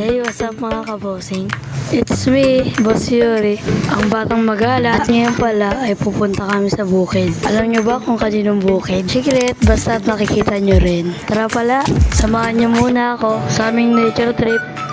Hey, what's up mga kabosing? It's me, Boss Yuri, ang batang magala. At ngayon pala ay pupunta kami sa bukid. Alam nyo ba kung kaninong bukid? Secret, basta't nakikita nyo rin. Tara pala, samahan nyo muna ako sa aming nature trip.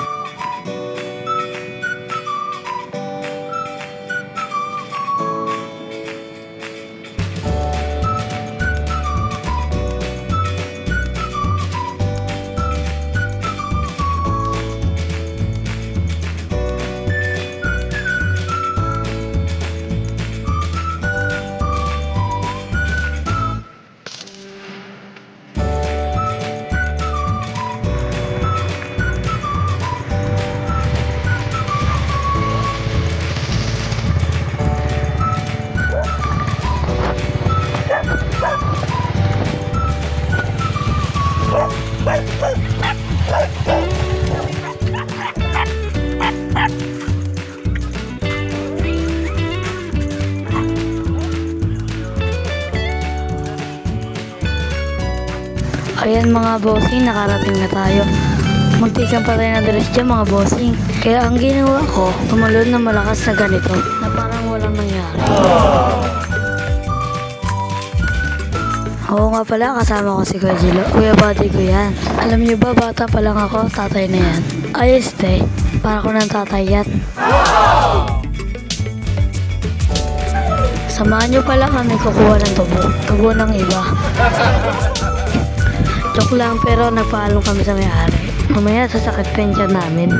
Ayan mga bossing, nakarating na tayo. Muntikan pa tayo na dress dyan mga bossing. Kaya ang ginawa ko, tumalon na malakas na ganito, na parang walang nangyari. Nga pala, kasama ko si Kuya Jilo. Kuya Buddy ko yan. Alam niyo ba, bata pa lang ako, tatay na yan. Ayos te, para ko ng tatay yan. Samahan niyo pala kami kukuha ng tubo. Tubo ng iba. Joke lang pero nagpaalam kami sa may-ari. Mamaya sasakit tiyan namin.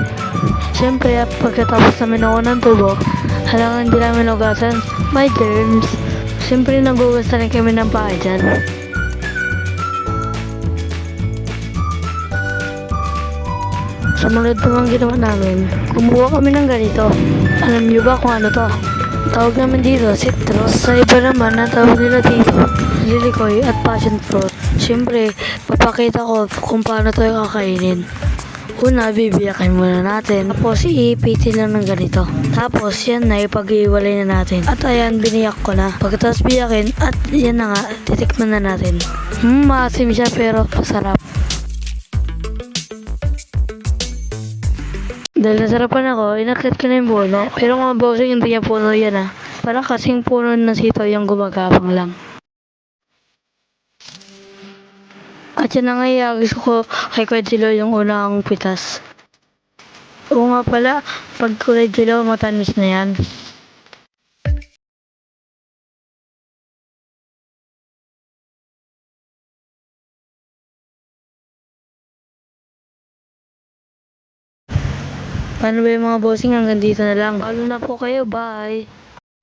Siyempre, pagkatapos namin ako ng tubo, halangan hindi namin ugasan, my germs. Siyempre, nagugas na rin kami ng paa dyan. Sumunod naman ginawa namin, kumuha kami ng ganito. Alam niyo ba kung ano to? Tawag naman dito, citrus. Sa iba naman, ang tawag nila dito, lilikoy at passion fruit. Siyempre, papakita ko kung paano to kakainin. Una, bibiyakin muna natin. Tapos, iipitin lang ng ganito. Tapos, yan na, ipag-iwalay na natin. At ayan, biniyak ko na. Pagkatapos biyakin, at yan na nga, titikman na natin. Hmm, maasim siya pero masarap. Dahil nasarapan ako, inakit ko na yung puno. Pero mga bossing, hindi niya puno yan ah. Parang kasing puno ng sitaw yung gumagapang lang. At yan na nga iagis ko kay Kuya Jilo yung unang pitas. Oo nga pala, pag Kuya Jilo, matamis na yan. Paano ba yung mga bossing hanggang dito na lang? Ano na po kayo, bye!